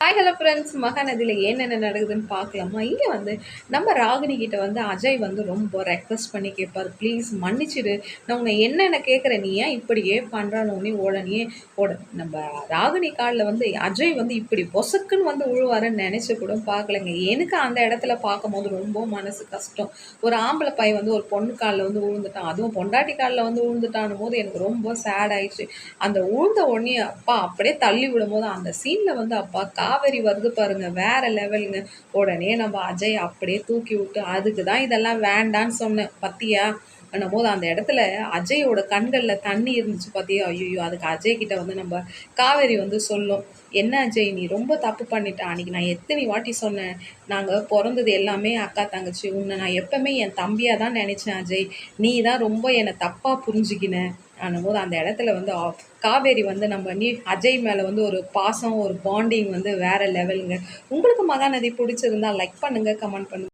Hi hello friends மகாநதியில் என்னென்ன நடக்குதுன்னு பார்க்கலாமா? இங்கே வந்து நம்ம ராகினி கிட்ட வந்து அஜய் வந்து ரொம்ப ரெக்வஸ்ட் பண்ணி கேட்பார் ப்ளீஸ் மன்னிச்சிடு. நான் உன்னை என்னென்ன கேட்குறேன் நீ ஏன் இப்படியே பண்ணுறானோனே உடனே ஓட நம்ம ராகினி காலில் வந்து அஜய் வந்து இப்படி பொசக்குன்னு வந்து உழுவாருன்னு நினச்சி கூட பார்க்கலங்க. எனக்கு அந்த இடத்துல பார்க்கும்போது ரொம்ப மனசு கஷ்டம். ஒரு ஆம்பளை பையன் வந்து ஒரு பொண்ணு காலில் வந்து விழுந்துட்டான் அதுவும் பொண்டாட்டி காலில் வந்து உழுந்துட்டானும் போது எனக்கு ரொம்ப சேட் ஆயிடுச்சு. அந்த உழுந்த உடனே அப்பா அப்படியே தள்ளி விடும்போது அந்த சீனில் வந்து அப்பா காவேரி வருது பாருங்க வேற லெவலுங்க உடனே நம்ம அஜய் அப்படியே தூக்கி விட்டு அதுக்கு தான் இதெல்லாம் வேண்டான்னு சொன்னேன். பத்தியா? போது அந்த இடத்துல அஜயோட கண்களில் தண்ணி இருந்துச்சு பார்த்தியா ஐயோ அதுக்கு அஜய் கிட்ட வந்து நம்ம காவேரி வந்து சொல்லும். என்ன அஜய் நீ ரொம்ப தப்பு பண்ணிட்ட. அன்றைக்கி நான் எத்தனை வாட்டி சொன்னேன் நாங்கள் பிறந்தது எல்லாமே அக்கா தங்கச்சி. உன்னை நான் எப்பவுமே என் தம்பியாக தான் நினச்சேன் அஜய். நீ தான் ரொம்ப என்னை தப்பாக புரிஞ்சுக்கின. போது அந்த இடத்துல வந்து காவேரி வந்து நம்ம நீ அஜய் மேலே வந்து ஒரு பாசம் ஒரு பாண்டிங் வந்து வேறு லெவலுங்க உங்களுக்கு மகாநதி பிடிச்சிருந்தா லைக் பண்ணுங்கள் கமெண்ட் பண்ணுங்கள்